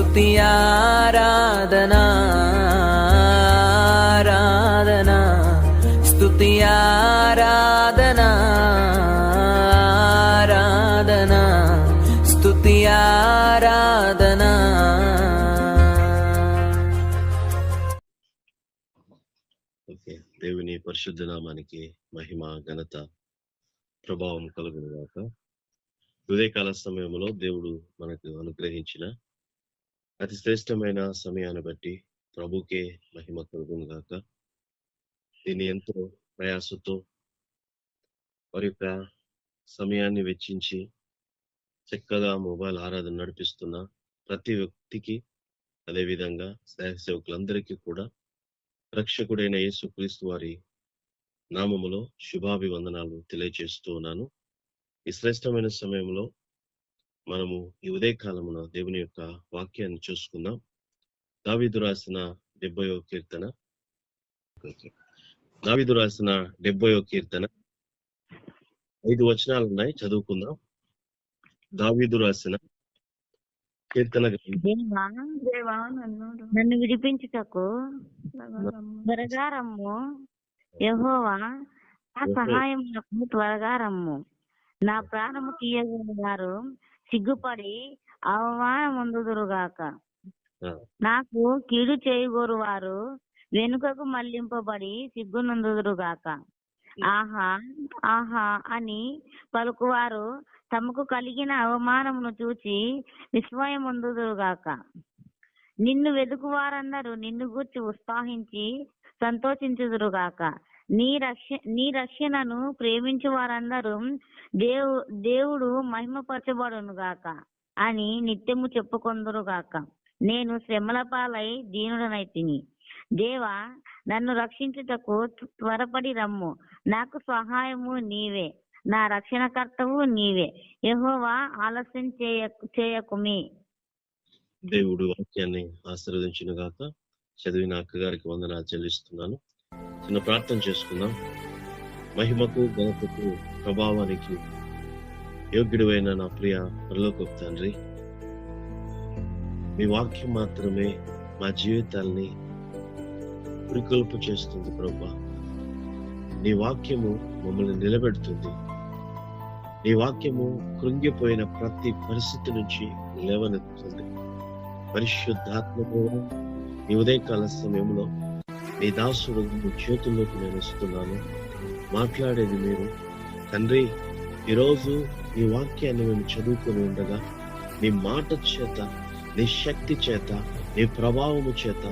స్తుతి ఆరాధనా ఆరాధనా స్తుతి ఆరాధనా ఆరాధనా స్తుతి ఆరాధనా. ఓకే దేవుని పరిశుద్ధ నామానికి మహిమ ఘనత ప్రభావం కలుగును గాక. ఉదయకాల సమయంలో దేవుడు మనకు అనుగ్రహించిన అతి శ్రేష్టమైన సమయాన్ని బట్టి ప్రభుకే మహిమ కలుగును గాక. దీన్ని ఎంతో ప్రయాసతో వారి యొక్క సమయాన్ని వెచ్చించి చక్కగా మొబైల్ ఆరాధన నడిపిస్తున్న ప్రతి వ్యక్తికి అదేవిధంగా సేవ సేవకులందరికీ కూడా రక్షకుడైన యేసుక్రీస్తు వారి నామములో శుభాభివందనాలు తెలియజేస్తూ ఉన్నాను. ఈ శ్రేష్టమైన సమయంలో మనము ఈ ఉదయ కాలమున దేవుని యొక్క వాక్యాన్ని చూసుకుందాం. దావీదు రాసిన డెబ్బయో కీర్తన. దావీదు రాసిన డెబ్బయో కీర్తన. ఐదు వచనాలు ఉన్నాయి చదువుకుందాం. దావీదు రాసిన కీర్తన నన్ను విడిపించుటకు త్వరగా రమ్ము. యెహోవా నా సహాయమునకు త్వరగా రమ్ము. నా ప్రాణము తీయగలిగారు సిగ్గుపడి అవమానముందుదురుగాక. నాకు కీడు చేయగోరు వారు వెనుకకు మళ్ళింపబడి సిగ్గునందుదురుగాక. ఆహా ఆహా అని పలుకువారు తమకు కలిగిన అవమానమును చూచి విస్మయముందుదురుగాక. నిన్ను వెతుకు వారందరూ నిన్ను గూర్చి ఉత్సాహించి సంతోషించుదురుగాక. నీ రక్ష నీ రక్షణను ప్రేమించు వారందరూ దేవు దేవుడు మహిమపరచబడును గాక అని నిత్యము చెప్పుకొందురుగాక నేను శ్రమల పాలై దీనుడనైతిని. దేవా నన్ను రక్షించుటకు త్వరపడి రమ్ము. నాకు సహాయము నీవే. నా రక్షణకర్తవు నీవే. యహోవా ఆలస్యం చేయ చేయకుమి. దేవుడు వాక్యాన్ని ఆశీర్వదించిన గాక. చదివిన అక్కగారికి వందన చెల్లిస్తున్నాను. చిన్న ప్రార్థన చేసుకుందాం. మహిమకు ఘనతకు ప్రభావానికి యోగ్యుడైన నా ప్రియ పరలోకపు తండ్రి మీ వాక్యం మాత్రమే మా జీవితాల్ని పురికొల్పు చేస్తుంది ప్రభా. నీ వాక్యము మమ్మల్ని నిలబెడుతుంది. నీ వాక్యము కృంగిపోయిన ప్రతి పరిస్థితి నుంచి లేవనెత్తుతుంది. పరిశుద్ధాత్మ దేవుడు, ఈ ఉదయకాల సమయంలో నీ దాసుడు మీ చేతుల్లోకి నేను వస్తున్నాను మాట్లాడేది మీరు తండ్రి ఈరోజు నీ వాక్యాన్ని మేము చదువుకొని ఉండగా నీ మాట చేత నీ శక్తి చేత నీ ప్రభావము చేత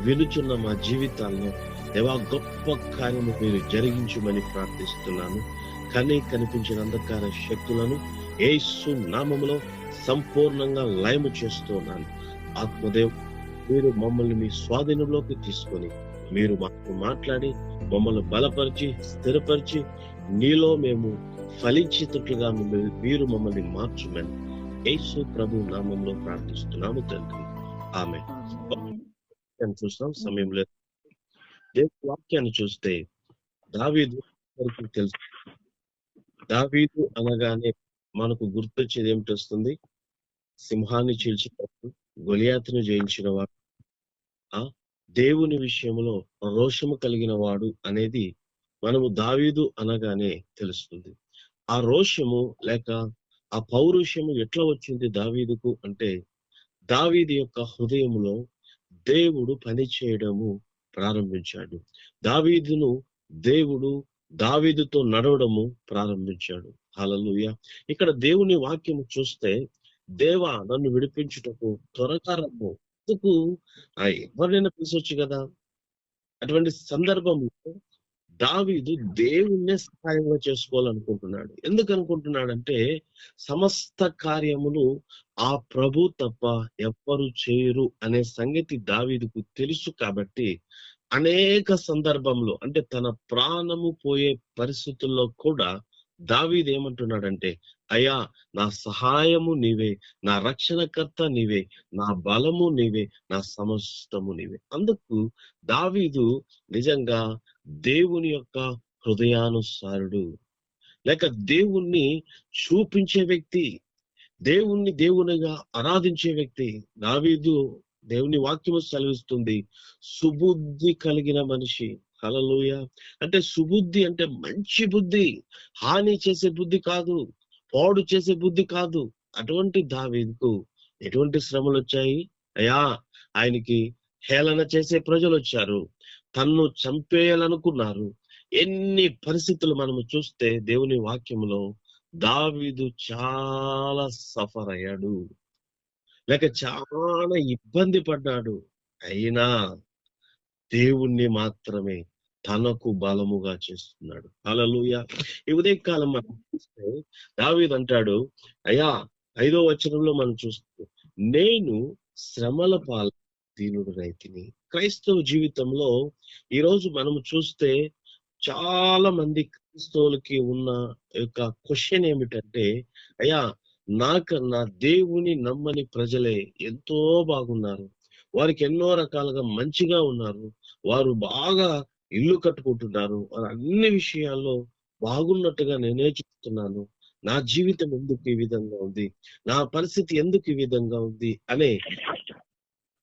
వినుచున్న మా జీవితాల్లో దేవా గొప్ప కార్యము మీరు జరిగించమని ప్రార్థిస్తున్నాను కనీ కనిపించిన అంధకార శక్తులను ఏసు నామములో సంపూర్ణంగా లయము చేస్తున్నాను ఆత్మదేవ్ మీరు మమ్మల్ని మీ స్వాధీనంలోకి తీసుకొని మీరు మాకు మాట్లాడి మమ్మల్ని బలపరిచి స్థిరపరిచి నీలో మేము ఫలించేటట్లుగా మిమ్మల్ని- మీరు మమ్మల్ని మార్చుమని యేసు ప్రభు నామంలో ప్రార్థిస్తున్నాము తండ్రి. ఆమె చూస్తాం సమయం లేదు. దేవుని వాక్యాన్ని చూస్తే దావీదు తెలుసు. దావీదు అనగానే మనకు గుర్తొచ్చేది ఏమిటి వస్తుంది? సింహాన్ని చీల్చినప్పుడు గొలియాతును జయించిన వాడు. ఆ? దేవుని విషయంలో రోషము కలిగిన వాడు అనేది మనము దావీదు అనగానే తెలుస్తుంది. ఆ రోషము లేక ఆ పౌరుషము ఎట్లా వచ్చింది దావీదుకు అంటే దావీదు యొక్క హృదయములో దేవుడు పని చేయడము ప్రారంభించాడు. దావీదును దేవుడు దావీదుతో నడవడము ప్రారంభించాడు. హాలలుయ ఇక్కడ దేవుని వాక్యము చూస్తే దేవా నన్ను విడిపించుటకు త్వరగా రమ్ము. క్రీస్తుకు ఆ ఎవరినైనా పిలిచొచ్చు కదా. అటువంటి సందర్భంలో దావీదు దేవుణ్ణే సహాయంగా చేసుకోవాలనుకుంటున్నాడు. ఎందుకు అనుకుంటున్నాడంటే సమస్త కార్యములు ఆ ప్రభు తప్ప ఎవ్వరు చేయరు అనే సంగతి దావీదుకు తెలుసు కాబట్టి అనేక సందర్భంలో అంటే తన ప్రాణము పోయే పరిస్థితుల్లో కూడా దావీదు ఏమంటున్నాడంటే అయ్యా నా సహాయము నీవే నా రక్షణకర్త నీవే నా బలము నీవే నా సమస్తము నీవే. అందుకు దావీదు నిజంగా దేవుని యొక్క హృదయానుసారుడు. లేక దేవుణ్ణి చూపించే వ్యక్తి దేవుణ్ణి దేవునిగా ఆరాధించే వ్యక్తి. దావీదు దేవుని వాక్యము సెలవిస్తుంది సుబుద్ధి కలిగిన మనిషి. హలలోయ అంటే సుబుద్ధి అంటే మంచి బుద్ధి హాని చేసే బుద్ధి కాదు. పాడు చేసే బుద్ధి కాదు. అటువంటి దావీదుకు ఎటువంటి శ్రమలు వచ్చాయి? అయా ఆయనకి హేళన చేసే ప్రజలు వచ్చారు. తన్ను చంపేయాలనుకున్నారు. ఎన్ని పరిస్థితులు మనము చూస్తే దేవుని వాక్యంలో దావీదు చాలా సఫర్ అయ్యాడు. లేక చాలా ఇబ్బంది పడ్డాడు. అయినా దేవుణ్ణి మాత్రమే తనకు బలముగా చేస్తున్నాడు. అలలుయ ఈ ఉదయకాలం మనం చూస్తే దావీద్ అంటాడు అయ్యా ఐదో వచనంలో మనం చూస్తున్నాం నేను శ్రమల పాల దీనుడు రైతిని. క్రైస్తవ జీవితంలో ఈ రోజు మనం చూస్తే చాలా మంది క్రైస్తవులకి ఉన్న యొక్క క్వశ్చన్ ఏమిటంటే అయ్యా నాకన్నా దేవుని నమ్మని ప్రజలే ఎంతో బాగున్నారు. వారికి ఎన్నో రకాలుగా మంచిగా ఉన్నారు. వారు బాగా ఇల్లు కట్టుకుంటున్నారు అన్ని విషయాల్లో బాగున్నట్టుగా నేనే చూస్తున్నాను నా జీవితం ఎందుకు ఈ విధంగా ఉంది? నా పరిస్థితి ఎందుకు ఈ విధంగా ఉంది? అనే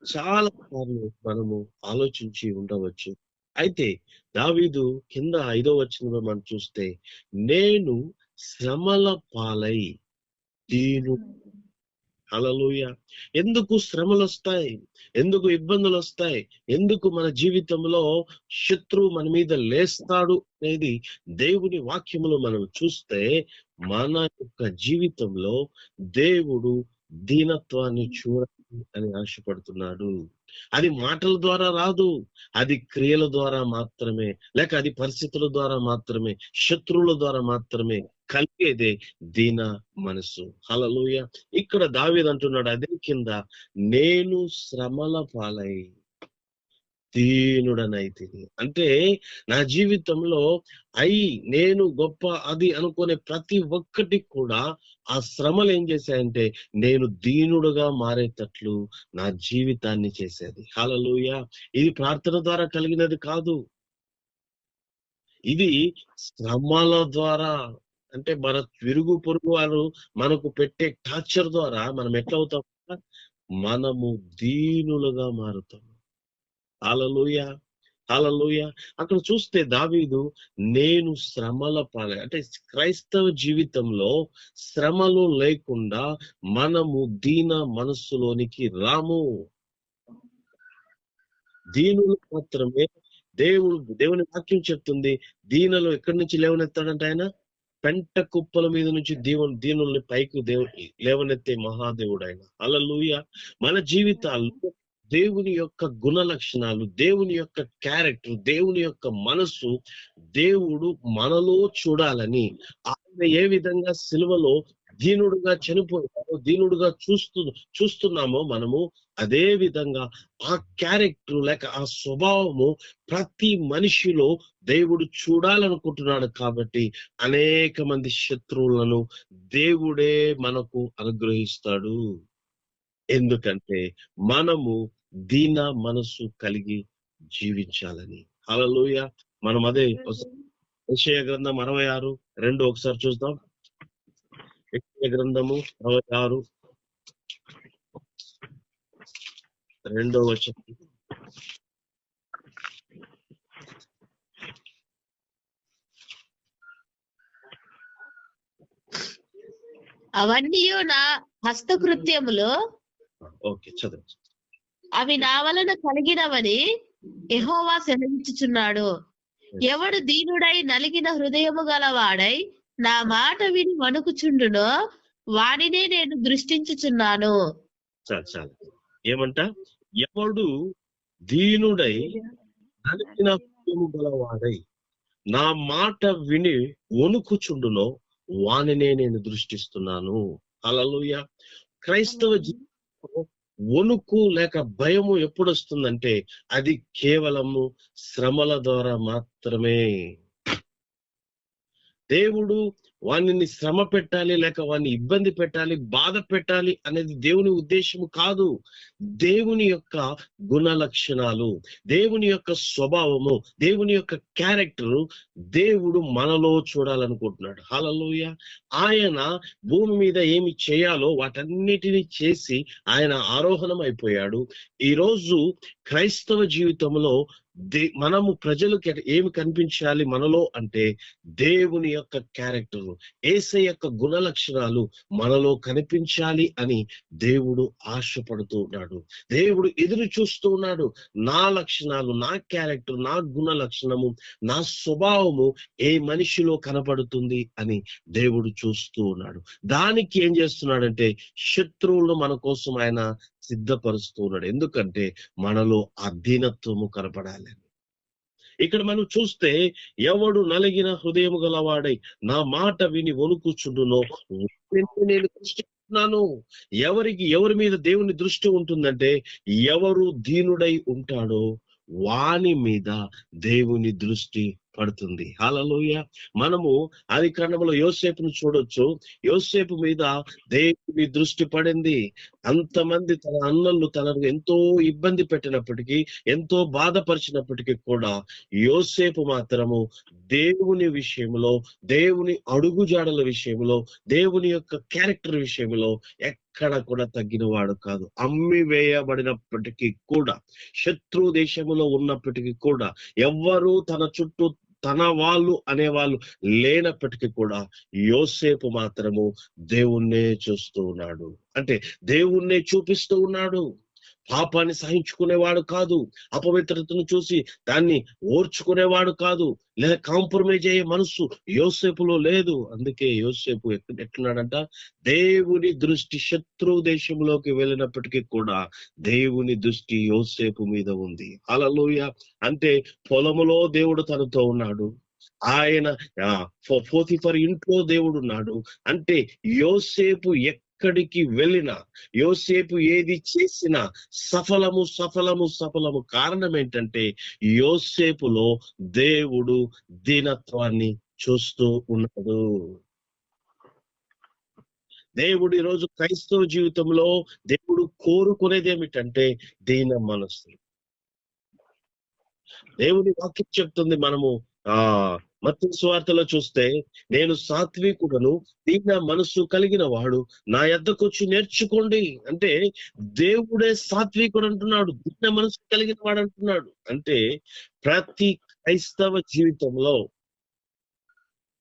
చాలా సార్లు మనము ఆలోచించి ఉండవచ్చు. అయితే దావీదు కింద ఐదో వచనంలో మనం చూస్తే నేను శ్రమల పాలై దీను హలలుయ ఎందుకు శ్రమలు వస్తాయి ఎందుకు ఇబ్బందులు వస్తాయి ఎందుకు మన జీవితంలో శత్రువు మన మీద లేస్తాడు అనేది దేవుని వాక్యములో మనం చూస్తే మన యొక్క జీవితంలో దేవుడు దీనత్వాన్ని చూడాలి అని ఆశపడుతున్నాడు. అది మాటల ద్వారా రాదు అది క్రియల ద్వారా మాత్రమే లేక అది పరిస్థితుల ద్వారా మాత్రమే శత్రువుల ద్వారా మాత్రమే కలిగేదే దీన మనసు హలలుయ ఇక్కడ దావేదంటున్నాడు అదే కింద నేను శ్రమల పాలై దీనుడనైతిని అంటే నా జీవితంలో అయి నేను గొప్ప అది అనుకునే ప్రతి ఒక్కటి కూడా ఆ శ్రమలు ఏం చేశాయంటే నేను దీనుడుగా మారేటట్లు నా జీవితాన్ని చేసేది. హాలలోయ ఇది ప్రార్థన ద్వారా కలిగినది కాదు. ఇది శ్రమల ద్వారా. అంటే మన విరుగు పొరుగు వారు మనకు పెట్టే టార్చర్ ద్వారా మనం ఎట్లవుతాం? మనము దీనులుగా మారుతాం హలలుయ హలలుయ అక్కడ చూస్తే దావీదు నేను శ్రమల పాలే అంటే క్రైస్తవ జీవితంలో శ్రమలు లేకుండా మనము దీన మనస్సులోనికి రాము. దీనులు మాత్రమే దేవుడు దేవుని వాక్యం చెప్తుంది దీనలు ఎక్కడి నుంచి లేవనెత్తాడంట ఆయన? పెంట కుప్పల మీద నుంచి దీవుని దీనుల్ని పైకి దేవు లేవనెత్తే మహాదేవుడు ఆయన. అలలుయ మన జీవితాల్లో దేవుని యొక్క గుణ లక్షణాలు దేవుని యొక్క క్యారెక్టర్ దేవుని యొక్క మనస్సు దేవుడు మనలో చూడాలని. ఆయన ఏ విధంగా సిలువలో దీనుడుగా చనిపోయామో దీనుడుగా చూస్తు చూస్తున్నామో మనము అదే విధంగా ఆ క్యారెక్టర్ లేక ఆ స్వభావము ప్రతి మనిషిలో దేవుడు చూడాలనుకుంటున్నాడు కాబట్టి అనేక మంది శత్రువులను దేవుడే మనకు అనుగ్రహిస్తాడు. ఎందుకంటే మనము దీన మనసు కలిగి జీవించాలని. హల్లెలూయా. మనం అదే యెషయా గ్రంథం అరవై ఆరు రెండు ఒకసారి చూద్దాం. యెషయా గ్రంథము అరవై ఆరు రెండో వచనం. అవన్నీ నా హస్తకృత్యములు ఓకే చదువు. అవి నా వలన కలిగినవని యెహోవా సెలవించుచున్నాడు ఎవడు దీనుడై నలిగిన హృదయము గలవాడై నా మాట విని వణుకుచుండునో వానినే నేను దృష్టించుచున్నాను. చాలు చాలు. ఏమంట? ఎవడు దీనుడై నలిగిన హృదయము గలవాడై నా మాట విని వణుకుచుండునో వానినే నేను దృష్టిస్తున్నాను. అలలుయ క్రైస్తవ జీవితంలో వణుకు లేక భయము ఎప్పుడు వస్తుందంటే అది కేవలము శ్రమల ద్వారా మాత్రమే. దేవుడు వానిని శ్రమ పెట్టాలి లేక వాడిని ఇబ్బంది పెట్టాలి బాధ పెట్టాలి అనేది దేవుని ఉద్దేశము కాదు. దేవుని యొక్క గుణ లక్షణాలు దేవుని యొక్క స్వభావము దేవుని యొక్క క్యారెక్టర్ దేవుడు మనలో చూడాలనుకుంటున్నాడు. హలలోయ ఆయన భూమి మీద ఏమి చేయాలో వాటన్నిటిని చేసి ఆయన ఆరోహణం అయిపోయాడు. ఈ రోజు క్రైస్తవ జీవితంలో దే మనము ప్రజలకు ఏమి కనిపించాలి మనలో అంటే దేవుని యొక్క క్యారెక్టర్ ఏసై యొక్క గుణ లక్షణాలు మనలో కనిపించాలి అని దేవుడు ఆశపడుతూ ఉన్నాడు. దేవుడు ఎదురు చూస్తూ ఉన్నాడు. నా లక్షణాలు నా క్యారెక్టర్ నా గుణ లక్షణము నా స్వభావము ఏ మనిషిలో కనపడుతుంది అని దేవుడు చూస్తూ ఉన్నాడు. దానికి ఏం చేస్తున్నాడంటే శత్రువులను మన కోసం ఆయన సిద్ధపరుస్తూ ఉన్నాడు. ఎందుకంటే మనలో అధీనత్వము కనపడాలని ఇక్కడ మనం చూస్తే ఎవడు నలిగిన హృదయము గలవాడై నా మాట విని వణుకుచుండునో నేను దృష్టిస్తున్నాను. ఎవరికి ఎవరి మీద దేవుని దృష్టి ఉంటుందంటే ఎవరు దీనుడై ఉంటాడో వాని మీద దేవుని దృష్టి పడుతుంది. హాలలోయ మనము ఆది కాండంలో యోసేపును చూడొచ్చు. యోసేపు మీద దేవుని దృష్టి పడింది. అంతమంది తన అన్నలు తనకు ఎంతో ఇబ్బంది పెట్టినప్పటికీ ఎంతో బాధపరిచినప్పటికీ కూడా యోసేపు మాత్రము దేవుని విషయంలో దేవుని అడుగుజాడల విషయంలో దేవుని యొక్క క్యారెక్టర్ విషయంలో ఎక్కడ కూడా తగ్గిన వాడు కాదు. అమ్మి వేయబడినప్పటికీ కూడా శత్రు దేశములో ఉన్నప్పటికీ కూడా ఎవ్వరూ తన చుట్టూ తన వాళ్ళు అనేవాళ్ళు లేనప్పటికీ కూడా యోసేపు మాత్రము దేవుణ్ణే చూస్తూ ఉన్నాడు. అంటే దేవుణ్ణే చూపిస్తూ ఉన్నాడు. పాపాన్ని సహించుకునేవాడు కాదు. అపవిత్రతను చూసి దాన్ని ఓర్చుకునేవాడు కాదు. లేదా కాంప్రమైజ్ అయ్యే మనసు యోసేపులో లేదు. అందుకే యోసేపు ఎట్లున్నాడంట? దేవుని దృష్టి శత్రు దేశంలోకి వెళ్ళినప్పటికీ కూడా దేవుని దృష్టి యోసేపు మీద ఉంది. అలలోయ అంటే పొలములో దేవుడు తనతో ఉన్నాడు. ఆయన ఫోర్ ఇంట్లో దేవుడు ఉన్నాడు. అంటే యోసేపు ఎక్కడికి వెళ్ళినా యోసేపు ఏది చేసినా సఫలము సఫలము సఫలము. కారణం ఏంటంటే యోసేపులో దేవుడు దీనత్వాన్ని చూస్తూ ఉన్నాడు. దేవుడు ఈరోజు క్రైస్తవ జీవితంలో దేవుడు కోరుకునేది ఏమిటంటే దీన మనస్సు. దేవుని వాక్యం చెప్తుంది మనము ఆ మత్తయి స్వార్థలో చూస్తే నేను సాత్వికుడను దీన మనస్సు కలిగిన వాడు నా ఎద్దకు వచ్చి నేర్చుకోండి. అంటే దేవుడే సాత్వికుడు అంటున్నాడు దీన మనస్సు కలిగిన వాడు అంటున్నాడు అంటే ప్రతి క్రైస్తవ జీవితంలో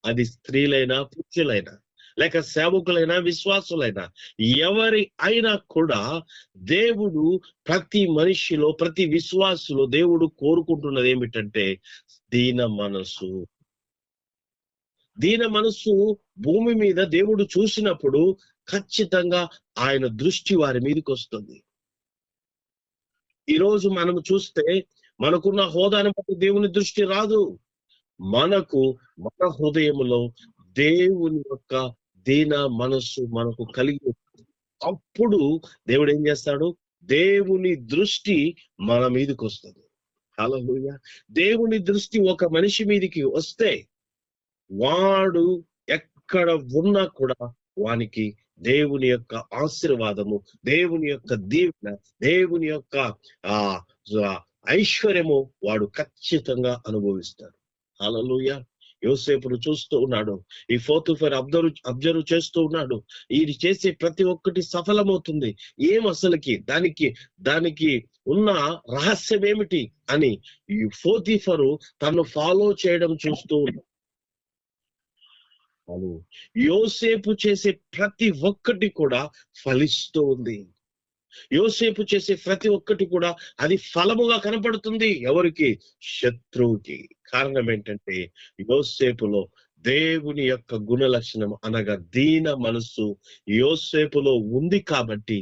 అది స్త్రీలైనా పురుషులైనా లేక సేవకులైనా విశ్వాసులైనా ఎవరి అయినా కూడా దేవుడు ప్రతి మనిషిలో ప్రతి విశ్వాసులో దేవుడు కోరుకుంటున్నది ఏమిటంటే దీన మనసు దీన మనస్సు భూమి మీద దేవుడు చూసినప్పుడు ఖచ్చితంగా ఆయన దృష్టి వారి మీదకి వస్తుంది. ఈరోజు మనము చూస్తే మనకున్న హోదాని బట్టి దేవుని దృష్టి రాదు. మనకు మన హృదయంలో దేవుని యొక్క దీన మనస్సు మనకు కలిగి ఉంటుంది. అప్పుడు దేవుడు ఏం చేస్తాడు? దేవుని దృష్టి మన మీదకి వస్తుంది. హలో దేవుని దృష్టి ఒక మనిషి మీదకి వస్తే వాడు ఎక్కడ ఉన్నా కూడా వానికి దేవుని యొక్క ఆశీర్వాదము దేవుని యొక్క దీవెన దేవుని యొక్క ఆ ఐశ్వర్యము వాడు ఖచ్చితంగా అనుభవిస్తాడు. హల్లెలూయ. యోసేపును చూస్తూ ఉన్నాడు. ఈ ఫోర్త్ ఫైర్ అబ్జర్వ్ అబ్జర్వ్ చేస్తూ ఉన్నాడు. ఈ చేసే ప్రతి ఒక్కటి సఫలమవుతుంది. ఏం అసలుకి? దానికి దానికి ఉన్న రహస్యం ఏమిటి? అని ఈ ఫోతిఫరు తను ఫాలో చేయడం చూస్తూ ఉన్నాడు. యోసేపు చేసే ప్రతి ఒక్కటి కూడా ఫలిస్తూ ఉంది. యోసేపు చేసే ప్రతి ఒక్కటి కూడా అది ఫలముగా కనపడుతుంది. ఎవరికి? శత్రువుకి. కారణం ఏంటంటే యోసేపులో దేవుని యొక్క గుణ లక్షణం అనగా దీన మనస్సు యోసేపులో ఉంది కాబట్టి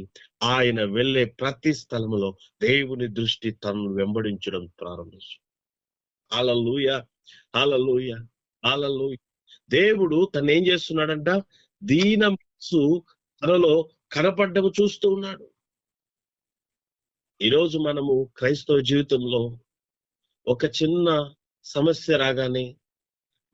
ఆయన వెళ్ళే ప్రతి స్థలములో దేవుని దృష్టి తనను వెంబడించడం ప్రారంభించు అలలుయ అలలుయ అలలుయ దేవుడు తను ఏం చేస్తున్నాడంట? దీన మనస్సు తనలో కనపడ్డము చూస్తూ ఉన్నాడు. ఈరోజు మనము క్రైస్తవ జీవితంలో ఒక చిన్న సమస్య రాగానే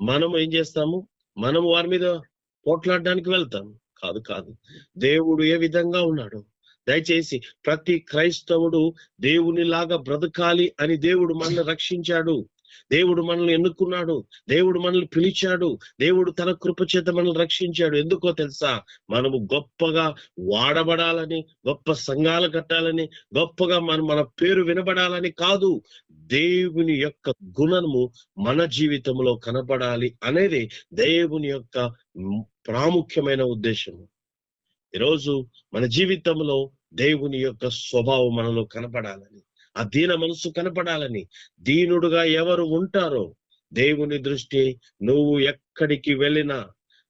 మనము ఏం చేస్తాము? మనము వారి మీద పోట్లాడడానికి వెళ్తాం. కాదు కాదు. దేవుడు ఏ విధంగా ఉన్నాడు. దయచేసి ప్రతి క్రైస్తవుడు దేవునిలాగా బ్రతకాలి అని దేవుడు మనల్ని రక్షించాడు. దేవుడు మనల్ని ఎన్నుకున్నాడు. దేవుడు మనల్ని పిలిచాడు. దేవుడు తన కృప చేత మనల్ని రక్షించాడు. ఎందుకో తెలుసా? మనము గొప్పగా వాడబడాలని గొప్ప సంఘాలు కట్టాలని గొప్పగా మన మన పేరు వినబడాలని కాదు. దేవుని యొక్క గుణము మన జీవితంలో కనపడాలి అనేది దేవుని యొక్క ప్రాముఖ్యమైన ఉద్దేశము ఈరోజు మన జీవితంలో దేవుని యొక్క స్వభావం మనలో కనపడాలని ఆ దీన మనసు కనపడాలని. దీనుడుగా ఎవరు ఉంటారో దేవుని దృష్టి నువ్వు ఎక్కడికి వెళ్ళినా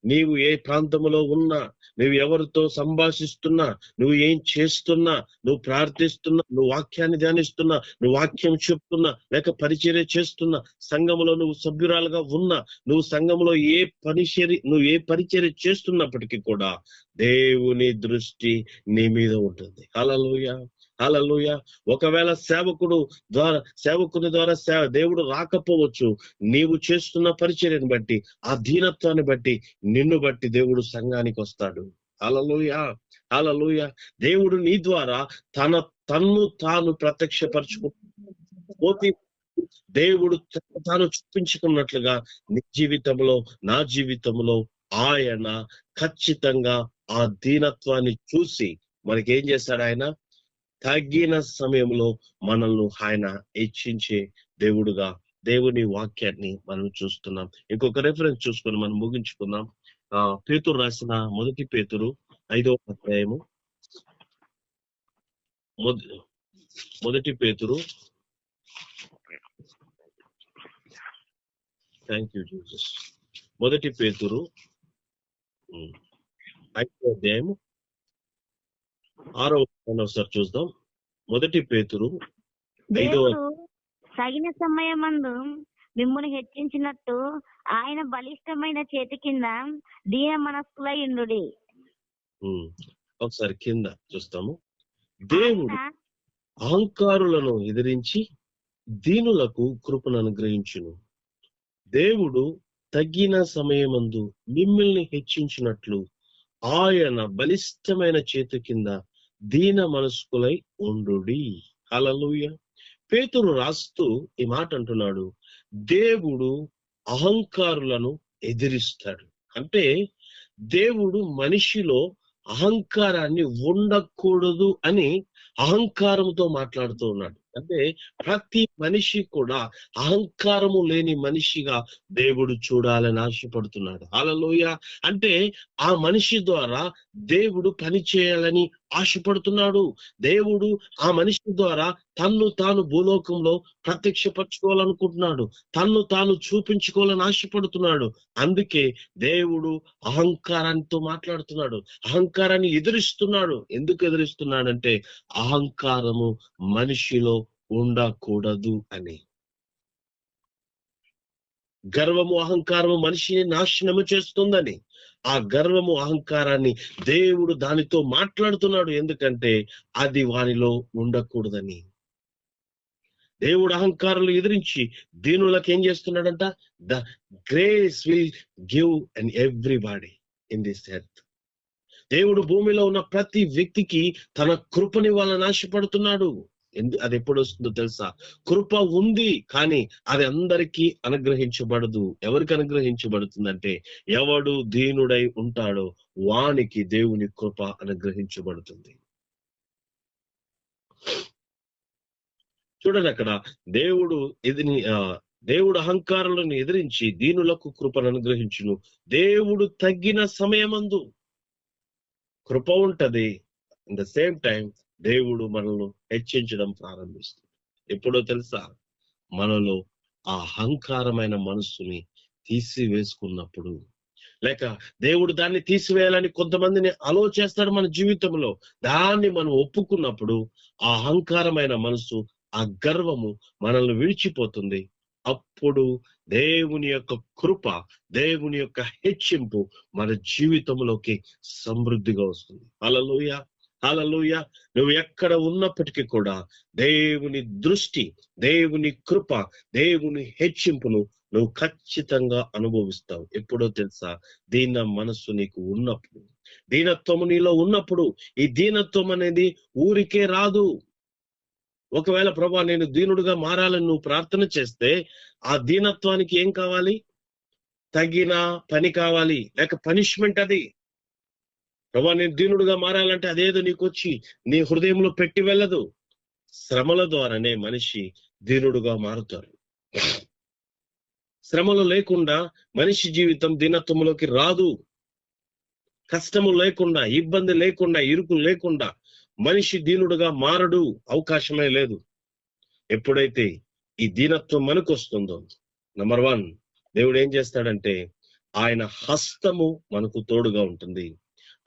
నీవు ఏ ప్రాంతంలో ఉన్నా నువ్వు ఎవరితో సంభాషిస్తున్నా నువ్వు ఏం చేస్తున్నా నువ్వు ప్రార్థిస్తున్నా నువ్వు వాక్యాన్ని ధ్యానిస్తున్నా నువ్వు వాక్యం చెప్తున్నా లేక పరిచర్య చేస్తున్నా సంఘములో నువ్వు సభ్యురాలుగా ఉన్నా నువ్వు సంఘములో ఏ పరిచర్య నువ్వు ఏ పరిచర్య చేస్తున్నప్పటికీ కూడా దేవుని దృష్టి నీ మీద ఉంటుంది. హల్లెలూయా. హలలుయ ఒకవేళ సేవకుడు ద్వారా సేవకుని ద్వారా సేవ దేవుడు రాకపోవచ్చు. నీవు చేస్తున్న పరిచర్యను బట్టి ఆ దీనత్వాన్ని బట్టి నిన్ను బట్టి దేవుడు సంఘానికి వస్తాడు. అలలోయ అలలోయ దేవుడు నీ ద్వారా తన తన్ను తాను ప్రత్యక్షపరచుకు దేవుడు తాను చూపించుకున్నట్లుగా నీ జీవితంలో నా జీవితంలో ఆయన ఖచ్చితంగా ఆ దీనత్వాన్ని చూసి మనకేం చేస్తాడు ఆయన? తగిన సమయంలో మనల్ని ఆయన హెచ్చించే దేవుడుగా దేవుని వాక్యాన్ని మనం చూస్తున్నాం. ఇంకొక రెఫరెన్స్ చూసుకొని మనం ముగించుకుందాం. ఆ పేతురు రాసిన మొదటి పేతురు ఐదవ అధ్యాయము. మొదటి పేతురు. థ్యాంక్ యూ జీసస్ మొదటి పేతురు. ఐదో అధ్యాయము. ఆరో ఒకసారి చూద్దాం. మొదటి పేతురు తగిన సమయమందు మిమ్మల్ని హెచ్చించినట్టు ఆయన బలిష్టమైన చేతి కింద దీన మనస్కులై ఉండుడి. ఉమ్, ఒకసారి కింద చూస్తాము. దేవుడు అహంకారులను ఎదిరించి దీనులకు కృపను అనుగ్రహించును. దేవుడు తగిన సమయమందు మిమ్మల్ని హెచ్చించినట్లు ఆయన బలిష్టమైన చేతి కింద దీన మనస్కులై ఉండుడి. హల్లెలూయా. పేతురు రాస్తూ ఈ మాట అంటున్నాడు. దేవుడు అహంకారులను ఎదిరిస్తాడు. అంటే దేవుడు మనిషిలో అహంకారాన్ని ఉండకూడదు అని అహంకారంతో మాట్లాడుతూ ఉన్నాడు. అంటే ప్రతి మనిషి కూడా అహంకారము లేని మనిషిగా దేవుడు చూడాలని ఆశపడుతున్నాడు. అలలోయ అంటే ఆ మనిషి ద్వారా దేవుడు పని చేయాలని ఆశపడుతున్నాడు. దేవుడు ఆ మనిషి ద్వారా తన్ను తాను భూలోకంలో ప్రత్యక్షపరచుకోవాలనుకుంటున్నాడు. తన్ను తాను చూపించుకోవాలని ఆశపడుతున్నాడు. అందుకే దేవుడు అహంకారానితో మాట్లాడుతున్నాడు. అహంకారాన్ని ఎదిరిస్తున్నాడు. ఎందుకు ఎదిరిస్తున్నాడంటే అహంకారము మనిషిలో ఉండకూడదు అని. గర్వము అహంకారము మనిషిని నాశనము చేస్తుందని. ఆ గర్వము అహంకారాన్ని దేవుడు దానితో మాట్లాడుతున్నాడు. ఎందుకంటే అది వానిలో ఉండకూడదని. దేవుడు అహంకారాలు ఎదిరించి దీనులకు ఏం చేస్తున్నాడంట? The grace will give and everybody in this earth దేవుడు భూమిలో ఉన్న ప్రతి వ్యక్తికి తన కృపని వాళ్ళని ఆశపడుతున్నాడు. అది ఎప్పుడు వస్తుందో తెలుసా? కృప ఉంది కానీ అది అందరికీ అనుగ్రహించబడదు. ఎవరికి అనుగ్రహించబడుతుందంటే ఎవడు దీనుడై ఉంటాడో వానికి దేవుని కృప అనుగ్రహించబడుతుంది. చూడండి అక్కడ దేవుడు ఇది దేవుడు అహంకారాలను ఎదిరించి దీనులకు కృపను అనుగ్రహించును. దేవుడు తగ్గిన సమయమందు కృప ఉంటది. ఇన్ ద సేమ్ టైం దేవుడు మనల్ని హెచ్చించడం ప్రారంభిస్తుంది. ఎప్పుడో తెలుసా? మనలో ఆ అహంకారమైన మనస్సుని తీసివేసుకున్నప్పుడు. లేక దేవుడు దాన్ని తీసివేయాలని కొంతమందిని ఆలోచేస్తాడు మన జీవితంలో. దాన్ని మనం ఒప్పుకున్నప్పుడు ఆ అహంకారమైన మనసు ఆ గర్వము మనల్ని విడిచిపోతుంది. అప్పుడు దేవుని యొక్క కృప దేవుని యొక్క హెచ్చింపు మన జీవితంలోకి సమృద్ధిగా వస్తుంది. అలలోయ అలలోయ నువ్వు ఎక్కడ ఉన్నప్పటికీ కూడా దేవుని దృష్టి దేవుని కృప దేవుని హెచ్చింపును నువ్వు ఖచ్చితంగా అనుభవిస్తావు. ఎప్పుడో తెలుసా? దీన మనస్సు నీకు ఉన్నప్పుడు. దీనత్వము నీలో ఉన్నప్పుడు ఈ దీనత్వం అనేది ఊరికే రాదు. ఒకవేళ ప్రభా నేను దీనుడుగా మారాలని నువ్వు ప్రార్థన చేస్తే ఆ దీనత్వానికి ఏం కావాలి? తగిన పని కావాలి. లేక పనిష్మెంట్ అది. ప్రభా నేను దీనుడుగా మారాలంటే అదేదో నీకు వచ్చి నీ హృదయంలో పెట్టి వెళ్ళదు. శ్రమల ద్వారానే మనిషి దీనుడుగా మారుతారు శ్రమలు లేకుండా మనిషి జీవితం దీనత్వములోకి రాదు. కష్టము లేకుండా ఇబ్బంది లేకుండా ఇరుకు లేకుండా మనిషి దీనుడుగా మారడు అవకాశమే లేదు. ఎప్పుడైతే ఈ దీనత్వం మనకు వస్తుందో నంబర్ వన్ దేవుడు ఏం చేస్తాడంటే ఆయన హస్తము మనకు తోడుగా ఉంటుంది.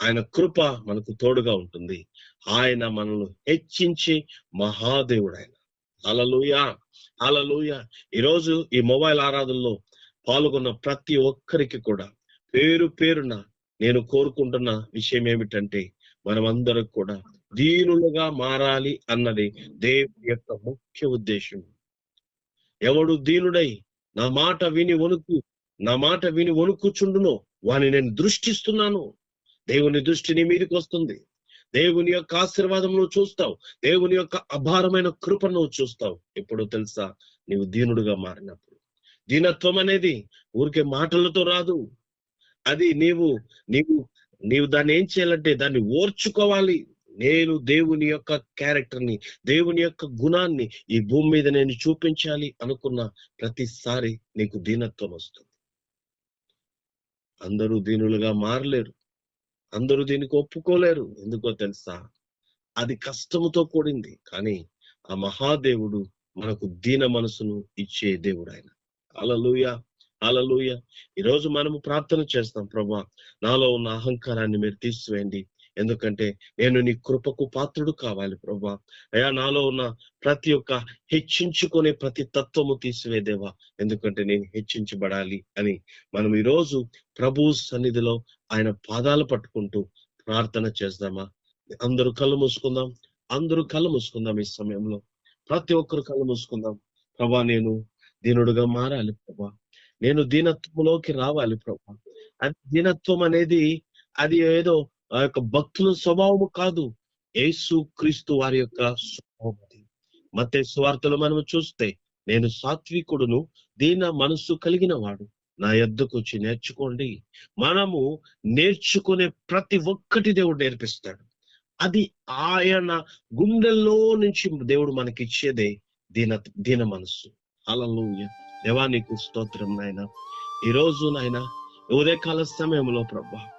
ఆయన కృప మనకు తోడుగా ఉంటుంది. ఆయన మనల్ని హెచ్చించి మహాదేవుడు ఆయన అలలుయ అలలుయ ఈరోజు ఈ మొబైల్ ఆరాధనలో పాల్గొన్న ప్రతి ఒక్కరికి కూడా పేరు పేరున నేను కోరుకుంటున్న విషయం ఏమిటంటే మనమందరం కూడా దీనులుగా మారాలి అన్నది దేవుని యొక్క ముఖ్య ఉద్దేశం. ఎవడు దీనుడై నా మాట విని వణుకు నా మాట విని వణుకుచుండునో వాని నేను దృష్టిస్తున్నాను. దేవుని దృష్టి నీ మీదకి వస్తుంది. దేవుని యొక్క ఆశీర్వాదం నువ్వు చూస్తావు. దేవుని యొక్క అభారమైన కృప నువ్వు చూస్తావు. ఎప్పుడో తెలుసా? నీవు దీనుడుగా మారినప్పుడు. దీనత్వం అనేది ఊరికే మాటలతో రాదు. అది నీవు నీవు నీవు దాన్ని ఏం చేయాలంటే దాన్ని ఓర్చుకోవాలి. నేను దేవుని యొక్క క్యారెక్టర్ని దేవుని యొక్క గుణాన్ని ఈ భూమి మీద నేను చూపించాలి అనుకున్న ప్రతిసారి నీకు దీనత్వం వస్తుంది. అందరూ దీనులుగా మారలేరు. అందరూ దీనికి ఒప్పుకోలేరు. ఎందుకో తెలుసా? అది కష్టముతో కూడింది. కానీ ఆ మహాదేవుడు మనకు దీన మనసును ఇచ్చే దేవుడు ఆయన. అలలుయ అలలుయ ఈరోజు మనము ప్రార్థన చేస్తాం ప్రభా. నాలో ఉన్న అహంకారాన్ని మీరు తీసివేయండి. ఎందుకంటే నేను నీ కృపకు పాత్రుడు కావాలి ప్రభా. అయా నాలో ఉన్న ప్రతి ఒక్క హెచ్చించుకునే ప్రతి తత్వము తీసివేదేవా ఎందుకంటే నేను హెచ్చించబడాలి అని మనం ఈరోజు ప్రభు సన్నిధిలో ఆయన పాదాలు పట్టుకుంటూ ప్రార్థన చేద్దామా? అందరూ కళ్ళు మూసుకుందాం. అందరూ కళ్ళు మూసుకుందాం ఈ సమయంలో. ప్రతి ఒక్కరు కళ్ళు మూసుకుందాం. ప్రభా నేను దీనుడుగా మారాలి ప్రభా. నేను దీనత్వంలోకి రావాలి ప్రభా. అది దీనత్వం అనేది అది ఏదో ఆ యొక్క భక్తుల స్వభావము కాదు. యేసు క్రీస్తు వారి యొక్క స్వభావం అది. మతే స్వార్థలు మనం చూస్తే నేను సాత్వికుడును దీన మనస్సు కలిగిన వాడు నా యొద్దకు వచ్చి నేర్చుకోండి. మనము నేర్చుకునే ప్రతి ఒక్కటి దేవుడు నేర్పిస్తాడు. అది ఆయన గుండెల్లో నుంచి దేవుడు మనకిచ్చేదే దీన దీన మనస్సు. అలలోయ దేవానికి స్తోత్రం నాయన. ఈ రోజు నాయన ఉదయకాల సమయంలో ప్రభా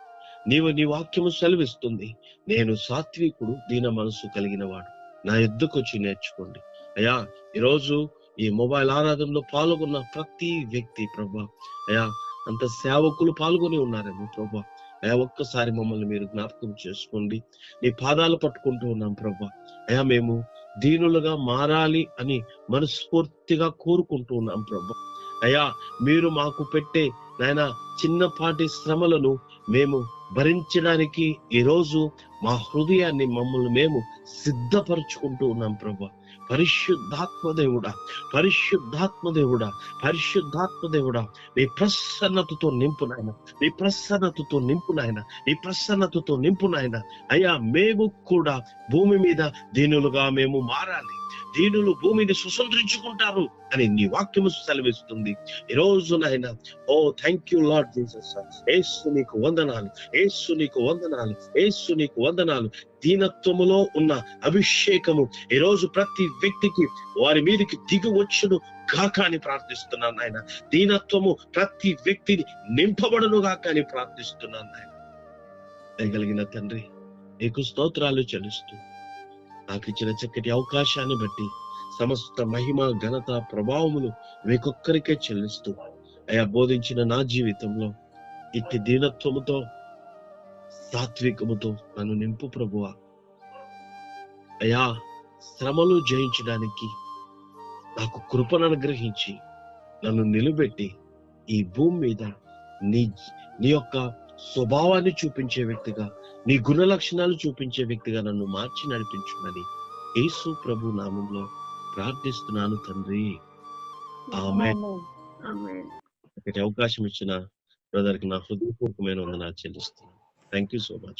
నీవు నీ వాక్యము సెలవిస్తుంది. నేను సాత్వికుడు దీన మనస్సు కలిగిన వాడు నా ఎద్దుకు వచ్చి నేర్చుకోండి. అయ్యా ఈరోజు ఈ మొబైల్ ఆరాధనలో పాల్గొన్న ప్రతి వ్యక్తి ప్రభా అయ్యా అంత సేవకులు పాల్గొని ఉన్నారేమో ప్రభా. అయా ఒక్కసారి మమ్మల్ని మీరు జ్ఞాపకం చేసుకోండి. నీ పాదాలు పట్టుకుంటూ ఉన్నాం ప్రభా. అయ్యా మేము దీనులుగా మారాలి అని మనస్ఫూర్తిగా కోరుకుంటూ ఉన్నాం ప్రభా. అయ్యా మీరు మాకు పెట్టే నాయన చిన్నపాటి శ్రమలను మేము భరించడానికి ఈ రోజు మా హృదయాన్ని మమ్మల్ని మేము సిద్ధపరచుకుంటూ ఉన్నాం ప్రభా. పరిశుద్ధాత్మ దేవుడా పరిశుద్ధాత్మ దేవుడా పరిశుద్ధాత్మ దేవుడా. నీ ప్రసన్నతతో నింపునాయన నీ ప్రసన్నతతో నింపు నాయన నీ ప్రసన్నతతో నింపు నాయన. అయ్యా మేము కూడా భూమి మీద దీనులుగా మేము మారాలి. దీనులు భూమిని సుసంతరించుకుంటారు అని నీ వాక్యము సెలవిస్తుంది. ఈ రోజు నాయన ఓ thank you lord Jesus Yesu నీకు వందనాలు ఏసు నీకు వందనాలు ఏసు నీకు వందనాలు. దీనత్వములో ఉన్న అభిషేకము ఈ రోజు ప్రతి వ్యక్తికి వారి మీదకి దిగి వచ్చును గాక అని ప్రార్థిస్తున్నాను ఆయన దీనత్వము ప్రతి వ్యక్తిని నింపబడను గాక అని ప్రార్థిస్తున్నాను ఆయన దయగలిగిన తండ్రి నీకు స్తోత్రాలు చెల్లిస్తూ నాకు ఇచ్చిన చక్కటి అవకాశాన్ని బట్టి సమస్త మహిమ ఘనత ప్రభావములు మీకొక్కరికే చెల్లిస్తూ అయా బోధించిన నా జీవితంలో ఇట్టి దీనత్వముతో సాత్వికముతో నన్ను నింపు ప్రభువా. అయా శ్రమలు జయించడానికి నాకు కృపను అనుగ్రహించి నన్ను నిలబెట్టి ఈ భూమి మీద నీ నీ యొక్క స్వభావాన్ని చూపించే వ్యక్తిగా నీ గుణ లక్షణాలు చూపించే వ్యక్తిగా నన్ను మార్చి నడిపించుమని యేసు ప్రభు నామంలో ప్రార్థిస్తున్నాను తండ్రి. ఆమె అవకాశం ఇచ్చిన బ్రదర్కి నా హృదయపూర్వకమైన వందనాలు చెల్లిస్తున్నాను. Thank you so much